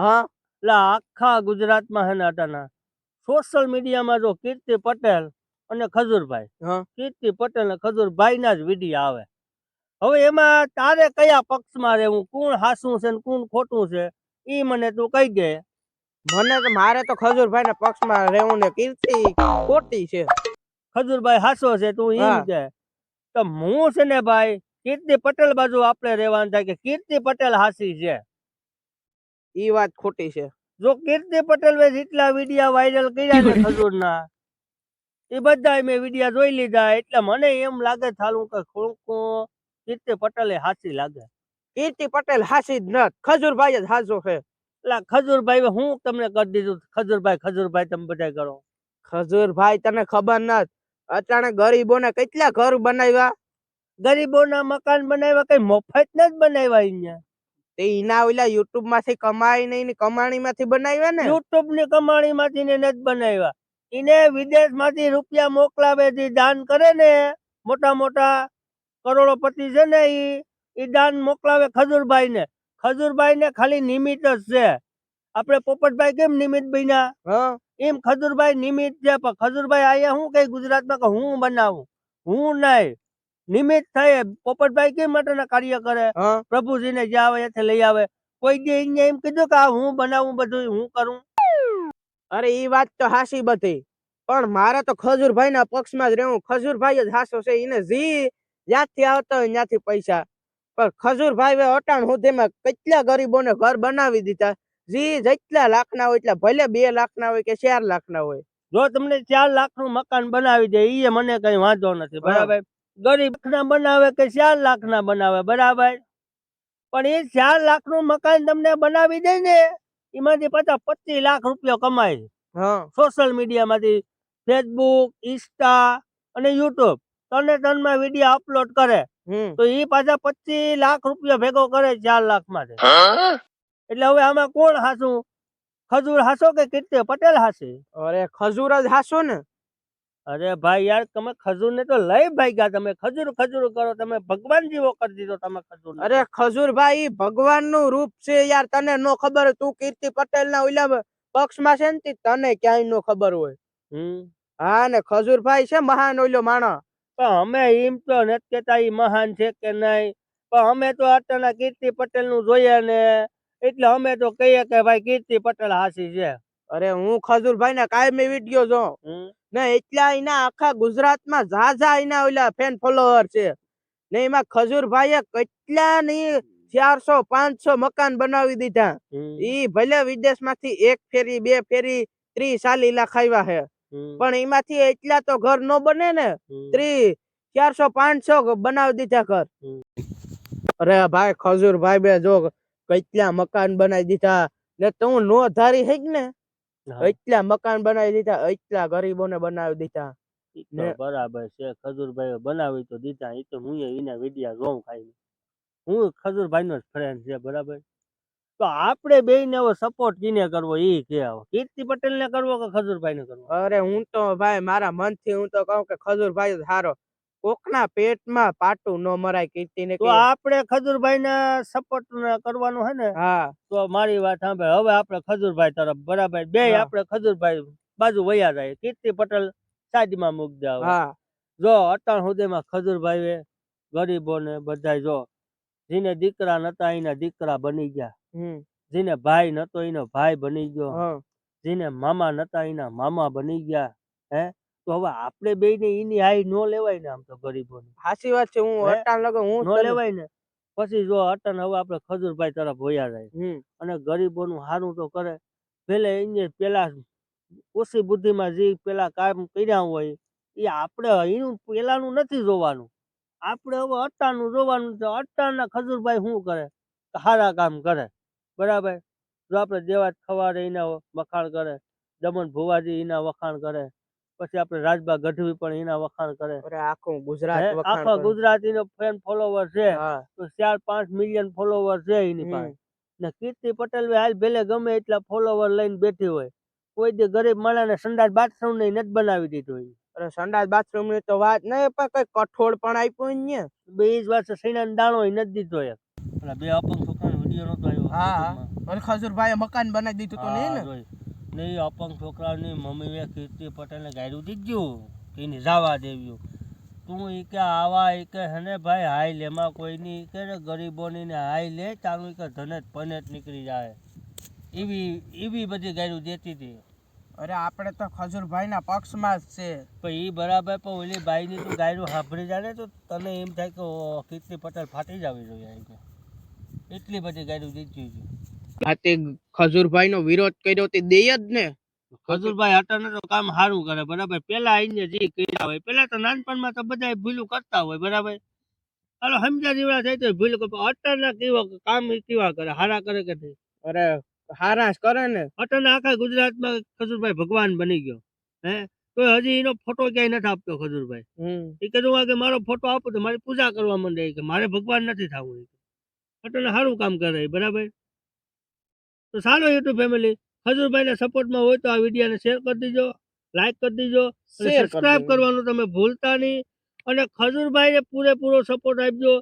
હા એટલે આખા ગુજરાતમાં હે ને અટાના સોશિયલ મીડિયામાં જો કીર્તિ પટેલ અને ખજૂરભાઈ કીર્તિ પટેલ અને ખજુરભાઈ ના જ વીડિયો આવે. હવે એમાં તારે કયા પક્ષમાં રહેવું? કોણ હાસું છે ને કોણ ખોટું છે? એ મને તું કહી દે. મને તો મારે તો ખજુરભાઈ ના પક્ષમાં રહેવું ને કીર્તિ ખોટી છે. ખજૂરભાઈ હાસો છે તું એમ કે. તો હું છે ને ભાઈ કીર્તિ પટેલ બાજુ આપણે રહેવાનું થાય કે કીર્તિ પટેલ હાસી છે? ઈ વાત ખોટી છે. જો કીર્તિ પટેલ વે જેટલા વિડિયા વાયરલ કર્યા ને ખજૂરના એ બધા મેં વિડિયા જોઈ લીધા એટલે મને એમ લાગે થાલું કે ખોળકો કીર્તિ પટેલે હાચી લાગે. કીર્તિ પટેલ હાચી જ ન ખજૂરભાઈ જ હાચો છે. એટલે ખજૂરભાઈ હું તમને કરી દીધું ખજૂરભાઈ ખજૂરભાઈ તમે બધા કરો. ખજૂરભાઈ તને ખબર ન અચાનક ગરીબોને કેટલા ઘર બનાવ્યા? ગરીબોના મકાન બનાવ્યા કઈ મફત ન જ બનાવ્યા અહીંયા? તે ઈના ઓલા યુટ્યુબમાંથી કમાઈ ને કમાણી માંથી બનાવ્યા ને? યુટ્યુબની કમાણી માંથી ને નથી બનાવ્યા. એને વિદેશમાંથી રૂપિયા મોકલાવે જે દાન કરે ને મોટા મોટા કરોડોપતિ છે ને ઈ ઈ દાન મોકલાવે ખજૂરભાઈ ને. ખજુરભાઈ ને ખાલી નિમિત્ત જ છે. આપણે પોપટભાઈ કેમ નિમિત્ત બન્યા? હા? એમ ખજૂરભાઈ નિમિત્ત છે પણ ખજૂરભાઈ અહીંયા હું કઈ ગુજરાતમાં કે હું બનાવું? હું નહીં. નિમિત્ત થાય. પોપટભાઈ કેમ માટેના કાર્ય કરે? પ્રભુજીને જે આવે એથી લઈ આવે. કોઈ દે એમ કીધું કે આ હું બનાવું બધું હું કરું? અરે ઈ વાત તો હાસી બધી. પણ મારે તો ખજૂરભાઈ ના પક્ષમાં જ રહેવું. ખજૂરભાઈ જ હાસો છે એને જી જ્યાંથી આવતા હોય ત્યાંથી પૈસા. પણ ખજૂરભાઈ અટાણ સુધીમાં કેટલા ગરીબોને ઘર બનાવી દીધા? જી જેટલા લાખના હોય એટલા ભલે બે લાખના હોય કે ચાર લાખના હોય. જો તમને ચાર લાખનું મકાન બનાવી દે એ મને કઈ વાંધો નથી. બરાબર? ગરીબ ના બનાવે કે ચાર લાખ ના બનાવે બરાબર? પણ એ ચાર લાખનું મકાન તમને બનાવી દે ને એમાંથી પાછા પચીસ લાખ રૂપિયા કમાય સોશિયલ મીડિયા માંથી ફેસબુક ઇન્સ્ટા અને યુટ્યુબ ત્રણે ત્રણમાં વીડિયો અપલોડ કરે. હમ. તો એ પાછા પચીસ લાખ રૂપિયા ભેગો કરે ચાર લાખ માટે એટલે હવે આમાં કોણ હાસું ખજૂર હાસો કે કીર્તિ પટેલ હાસે? અરે ખજૂર જ હાસો ને. અરે ભાઈ યાર તમે ખજૂર ને તો લઈ ભાગ્યા તમે. ખજૂર ખજૂર કરો. તમે ભગવાન જેવો કરી દીધો તમે ખજૂર અરે અરે ખજૂરભાઈ ભગવાનનું રૂપ છે યાર તને નો ખબર તું કીર્તિ પટેલ ના ઓલા પક્ષમાં છે ને તને ક્યાંય નો ખબર હોય. હમ. હા ને ખજૂરભાઈ છે મહાન ઓલો માણસ. પણ અમે એમ તો નથી કેતા એ મહાન છે કે નહીં. પણ અમે તો અત્યારના કીર્તિ પટેલનું જોઈએ ને. એટલે અમે તો કહીએ કે ભાઈ કીર્તિ પટેલ હાસી છે. અરે હું ખજૂરભાઈ ના કાયમી વીડિયો જો છો ને એટલા એના આખા ગુજરાતમાં ઝાઝા એના ઓલા ફેન ફોલોવર છે. ને એમાં ખજૂરભાઈએ કેટલા ની ચારસો પાંચસો મકાન બનાવી દીધા. ઈ ભલે વિદેશમાંથી એક ફેરી બે ફેરી ત્રીસ ચાલી લાખ આવ્યા છે પણ એમાંથી એટલા તો ઘર નો બને ને. ત્રી ત્રીસ ચારસો પાંચસો બનાવી દીધા ઘર. અરે ભાઈ ખજુર ભાઈ બે જો કેટલા મકાન બનાવી દીધા. ને તું નો ધારી હે ને. હા, એટલા મકાન બનાવી દીધા એટલા ગરીબોને બનાવી દીધા. ને- બરાબર છે ખજૂરભાઈ બનાવી તો દીધા એ તો હું એના વિડિયા જોઉં ખાઈ. હું ખજુરભાઈ નો જ ફ્રેન્ડ છે બરાબર? તો આપણે બે ને હવે સપોર્ટ કીને કરવો એ કે કીર્તિ પટેલ ને કરવો કે ખજુરભાઈ ને કરવો? અરે હું તો ભાઈ મારા મનથી હું તો કહું કે ખજૂર ભાઈ જ હારો. કોકના પેટમાં પાટું ન મરાય કીર્તિ ને તો આપણે ખજૂરભાઈ ને સપોર્ટ કરવાનું હે ને હા. તો મારી વાત સાંભળે. હવે આપણે ખજૂરભાઈ તરફ બરાબર? બે આપડે આપણે ખજૂરભાઈ બાજુ વયા જાય. કીર્તિ પટેલ સાઈડમાં મૂકી મૂક જાવ હા. જો અત્યાર સુધીમાં ખજૂરભાઈ ગરીબોને બધા જો જેને દીકરા નતા એના દીકરા બની ગયા. જેને ભાઈ નતો એનો ભાઈ બની ગયો. જેને મામા નતા એના મામા બની ગયા. હે? તો હવે આપણે બે ને એની હાઈ નો લેવાય ને આમ તો ગરીબોની. સાચી વાત છે હું? અટાણ લગે હું નો લેવાય ને? પછી જો અટન હવે આપણે ખજૂરભાઈ તરફ હોયા જાય. અને ગરીબોનું સારું તો કરે. પેલે એને પેલા ઓછી બુદ્ધિમાં જે પેલા કામ કર્યા હોય એ આપણે એનું પેલાનું નથી જોવાનું. આપણે હવે અટ્ટાનું જોવાનું છે અટ્ટાના ખજૂરભાઈ શું કરે? સારા કામ કરે. બરાબર? જો આપણે દેવાજ ખવારે એના વખાણ કરે દમણ ભુવાજી એના વખાણ કરે પછી આપણે રાજબા ગઢવી પણ એના વખાણ કરે. આખું ગુજરાત આખા ગુજરાતી નો ફેન ફોલોવર છે. તો ચાર પાંચ મિલિયન ફોલોવર છે એની પાસે. ને કીર્તિ પટેલ હાલ ભેલે ગમે એટલા ફોલોવર લઈને બેઠી હોય કોઈ દી ગરીબ માણસને સંડાસ બાથરૂમ ને નથી બનાવી દીધું હોય અરે સંડાસ બાથરૂમની તો વાત નહીં પણ કઈ કઠોળ પણ આપ્યું ને બે જ વાત છે સૈના દાણો નથી દીધો એક. બે અપંગ છોકરાનો વીડિયો નતો આવ્યો. હા, યુટ્યુબમાં. ભાઈ મકાન બનાવી દીધું તો નહીં ને. ને એ અપંગ છોકરાની મમ્મીએ કીર્તિ પટેલને ગાયરું દીધું એને જવા દેવ્યું. તું ઈ કે આવા એ કે હને ભાઈ હાઈ લેમાં કોઈની કે ને ગરીબોની ને હાઈ લે ઈ કે ધનેત પનેત નીકળી જાય. એવી એવી બધી ગાયરું દેતી હતી. અરે આપણે તો ખજૂરભાઈના પક્ષમાં જ છે. પણ એ બરાબર પણ ઓલી ભાઈની તું ગાયરું સાંભળી જાય ને તો તને એમ થાય કે કીર્તિ પટેલ ફાટી જવી જોઈએ. એટલી બધી ગાયરું દીધી છે આ તે ખજૂરભાઈનો વિરોધ કર્યો તે દે જ ને. ખજૂરભાઈ અટને તો કામ સારું કરે બરાબર? પેલા આઈને જે કર્યા હોય પેલા તો નાનપણમાં તો બધા ભૂલું કરતા હોય બરાબર? હાલો સમજા જેવડા થાય તો ભૂલ કરે અટના કેવા કામ કેવા કરે? હારા કરે કે નહીં? અરે હારા કરે ને. અટલ આખા ગુજરાતમાં ખજૂરભાઈ ભગવાન બની ગયો હે? તો હજી એનો ફોટો ક્યાંય નથી આપતો ખજૂરભાઈ. હમ. એ કીધું કે મારો ફોટો આપો તો મારી પૂજા કરવા માંડે કે મારે ભગવાન નથી થવું. અટલ સારું કામ કરે બરાબર? તો સારો યુટ્યુબ ફેમિલી ખજુરભાઈના સપોર્ટમાં હોય તો આ વિડીયોને શેર કરી દીજો લાઈક કરી દીજો સબસ્ક્રાઇબ કરવાનું તમે ભૂલતા નહીં. અને ખજૂરભાઈને પૂરેપૂરો સપોર્ટ આપજો.